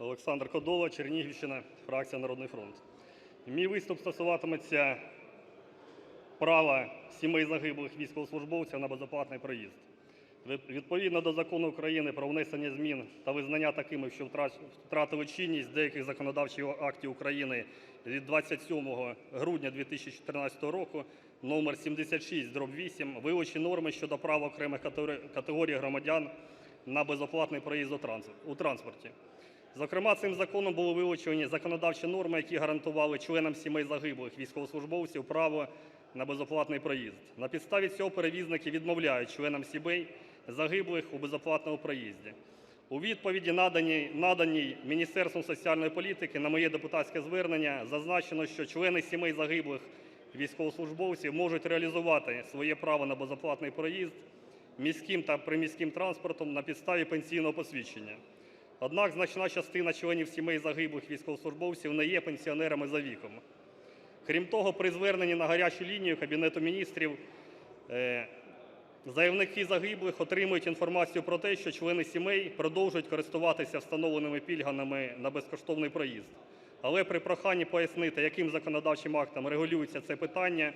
Олександр Кодола, Чернігівщина, фракція Народний фронт. Мій виступ стосуватиметься права сімей загиблих військовослужбовців на безоплатний проїзд. Відповідно до Закону України про внесення змін та визнання такими, що втратили чинність деяких законодавчих актів України від 27 грудня 2014 року, номер 76 8, вилучені норми щодо права окремих категорій громадян на безоплатний проїзд у транспорті. Зокрема, цим законом були вилучені законодавчі норми, які гарантували членам сімей загиблих військовослужбовців право на безоплатний проїзд. На підставі цього перевізники відмовляють членам сімей загиблих у безоплатному проїзді. У відповіді, наданій, наданій Міністерством соціальної політики на моє депутатське звернення, зазначено, що члени сімей загиблих військовослужбовців можуть реалізувати своє право на безоплатний проїзд міським та приміським транспортом на підставі пенсійного посвідчення. Однак значна частина членів сімей загиблих військовослужбовців не є пенсіонерами за віком. Крім того, при зверненні на гарячу лінію Кабінету міністрів е, заявники загиблих отримують інформацію про те, що члени сімей продовжують користуватися встановленими пільгами на безкоштовний проїзд. Але при проханні пояснити, яким законодавчим актом регулюється це питання,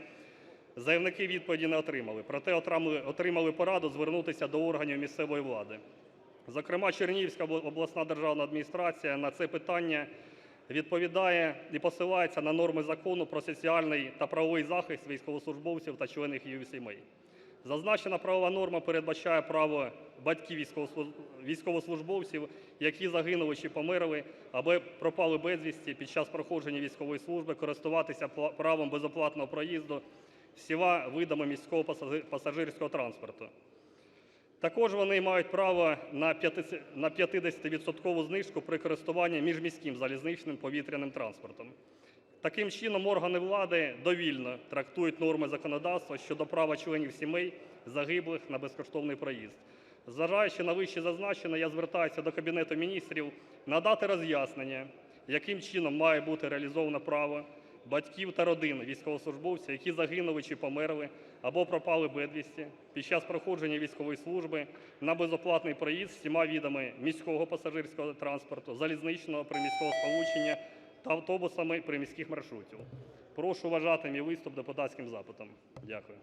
заявники відповіді не отримали. Проте отримали пораду звернутися до органів місцевої влади. Зокрема, Чернігівська обласна державна адміністрація на це питання відповідає і посилається на норми закону про соціальний та правовий захист військовослужбовців та членів їх сімей. Зазначена правова норма передбачає право батьків військовослужбовців, які загинули чи померли або пропали безвісті під час проходження військової служби, користуватися правом безоплатного проїзду всіма видами міського пасажирського транспорту. Також вони мають право на 50 на 50% знижку при користуванні міжміським залізничним повітряним транспортом. Таким чином, органи влади довільно трактують норми законодавства щодо права членів сімей загиблих на безкоштовний проїзд. Зважаючи на вище зазначене, я звертаюся до Кабінету міністрів надати роз'яснення, яким чином має бути реалізовано право батьків та родин військовослужбовців, які загинули чи померли або пропали безвісті під час проходження військової служби на безоплатний проїзд всіма відами міського пасажирського транспорту, залізничного приміського сполучення та автобусами приміських маршрутів. Прошу вважати мій виступ депутатським запитом. Дякую.